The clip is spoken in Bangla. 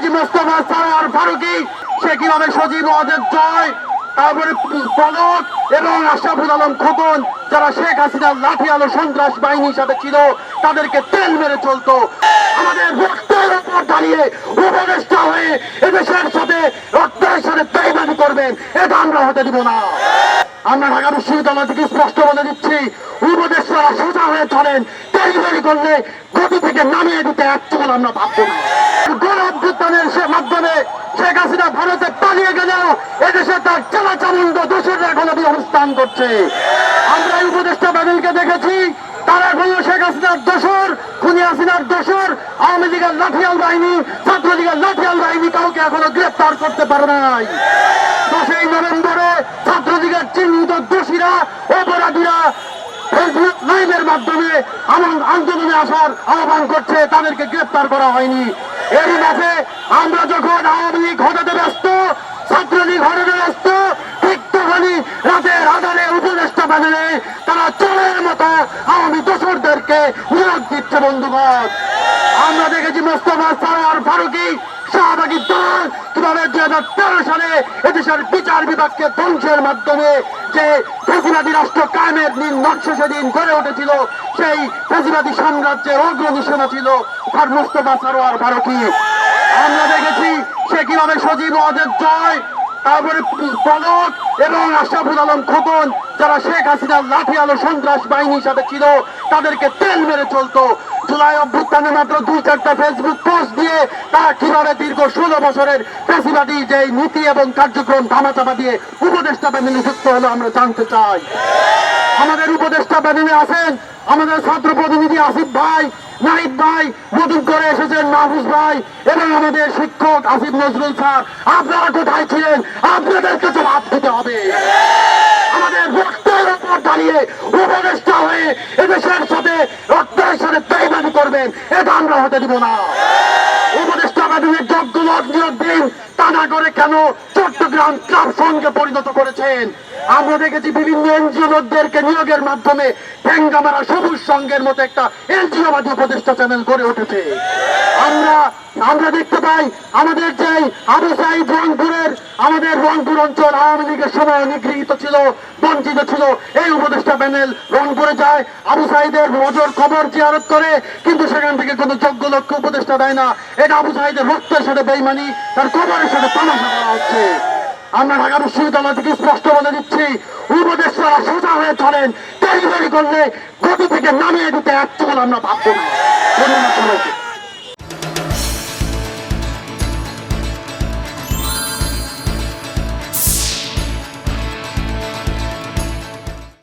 দেখেছি মোস্তফা সারার ফারুকি, সে কীভাবে সজীব ওয়াজেদ জয়, তারপরে পলক এবং আশরাফুল আলম খোকন, যারা শেখ হাসিনার লাঠি আলো সন্ত্রাস বাহিনীর সাথে ছিল, তাদেরকে তেল মেরে চলতো। আমাদের রক্তের উপর দাঁড়িয়ে উপদেষ্টা হয়ে এদেশের সাথে রক্তের সাথে করবেন, এটা আমরা হতে দিব না। আমরা ঢাকা বিশ্ববিদ্যালয় থেকে স্পষ্ট বলে দিচ্ছি, উপদেষ্টারা সোজা হয়ে চলেন করলে গতি থেকে নামিয়ে দিতে একচুল আমরা ভাববো না গণ অভ্যুত্থানের সে মাধ্যমে শেখ হাসিনা ভারতে পালিয়ে গেলেও এদেশে তার চালা চামুন্ড এখনও অবস্থান করছে। আমরা উপদেষ্টা প্যানেলকে দেখেছি, তারা এখনও শেখ হাসিনার দোষর, খুনি হাসিনার দোষর, আওয়ামী লীগের লাঠিয়াল বাহিনী, ছাত্রলীগের লাঠিয়াল বাহিনী কাউকে এখনও গ্রেপ্তার করতে পারে নাই। দশই নভেম্বরে ছাত্রলীগের চিহ্নিত দোষীরা, অপরাধীরা ফেসবুক লাইভের মাধ্যমে আন্দোলনে আসার আহ্বান করছে, তাদেরকে গ্রেপ্তার করা হয়নি। এরই মাঝে আমরা যখন আওয়ামী লীগ হটাতে ব্যস্ত, ছাত্রলীগ হটাতে ব্যস্ত, ঠিক তখনই উপদেষ্টা প্যানেলে তারা মতো আওয়ামী দোসরদেরকে নিয়োগ দিচ্ছে বন্ধুগণ। আমরা দেখেছি মোস্তফা ফারুকি শাহবাগী দল হাজার তেরো সালে এদেশের বিচার বিভাগকে ধ্বংসের মাধ্যমে যে ফেসিবাদী রাষ্ট্র কায়েমের নকশা সেদিন গড়ে উঠেছিল, সেই ফেসিবাদী সাম্রাজ্যের অগ্রনিশানা ছিল। তার মোস্তফা সারোয়ার আমরা দেখেছি সে কীভাবে সজীব ওয়াজেদ জয়, তারপরে পলক এবং আশরাফুল আলম খোকন, যারা শেখ হাসিনার লাঠি আলো সন্ত্রাস বাহিনীর সাথে ছিল, তাদেরকে তেল মেরে চলতো। জুলাই অভ্যুত্থানে মাত্র চারটা ফেসবুক পোস্ট দিয়ে তারা কীভাবে দীর্ঘ ষোলো বছরের ফেসিবাদী যে নীতি এবং কার্যক্রম ধামাচাপা দিয়ে উপদেষ্টা প্যানেলে হলো, আমরা জানতে চাই। আমাদের উপদেষ্টা প্যানেলে আছেন আমাদের ছাত্র প্রতিনিধি আসিফ ভাই নাহিদ ভাই, নতুন করে এসেছেন মাহফুজ ভাই এবং আমাদের শিক্ষক আসিফ নজরুল স্যার। আপনারা কোথায় ছিলেন? আপনাদেরকে জবাব দিতে হবে। আমাদের রক্তের উপর দাঁড়িয়ে উপদেষ্টা হয়ে এদেশের সাথে, রক্তের সাথে বেইমানি করবেন, এটা আমরা হতে দিব না। উপদেষ্টা বাদনের যোগ্য নিয়োগ দিন, তা না করে কেন চট্টগ্রাম সংঘে পরিণত করেছেন। আমরা দেখেছি বিভিন্ন এনজিও লোকদেরকে নিয়োগের মাধ্যমে ঠ্যাঙ্গামারা সবুজ সংঘের মতো একটা এনজিও বাদী উপদেষ্টা চ্যানেল গড়ে উঠেছে। আমরা আমরা দেখতে পাই আমাদের যে আবু সাইদ রংপুরের, আমাদের রংপুর অঞ্চল আওয়ামী লীগের সময় নিগৃহীত ছিল, বঞ্চিত ছিল। এই উপদেষ্টা প্যানেল রংপুরে যায়, আবু সাইদের নজর খবর জিয়ারত করে, কিন্তু সেখান থেকে কোনো যোগ্য লক্ষ্য উপদেষ্টা দেয় না। এটা আবু সাইদের রক্তের সাথে বেইমানি, তার কবরের সাথে তামাশা করা হচ্ছে। আমরা ঢাকা বিশ্ববিদ্যালয় থেকে স্পষ্ট বলে দিচ্ছি, উপদেষ্টারা সোজা হয়ে চলেন। ডেলিভারি করলে গতি থেকে নামিয়ে দিতে এক আমরা ভাববো না।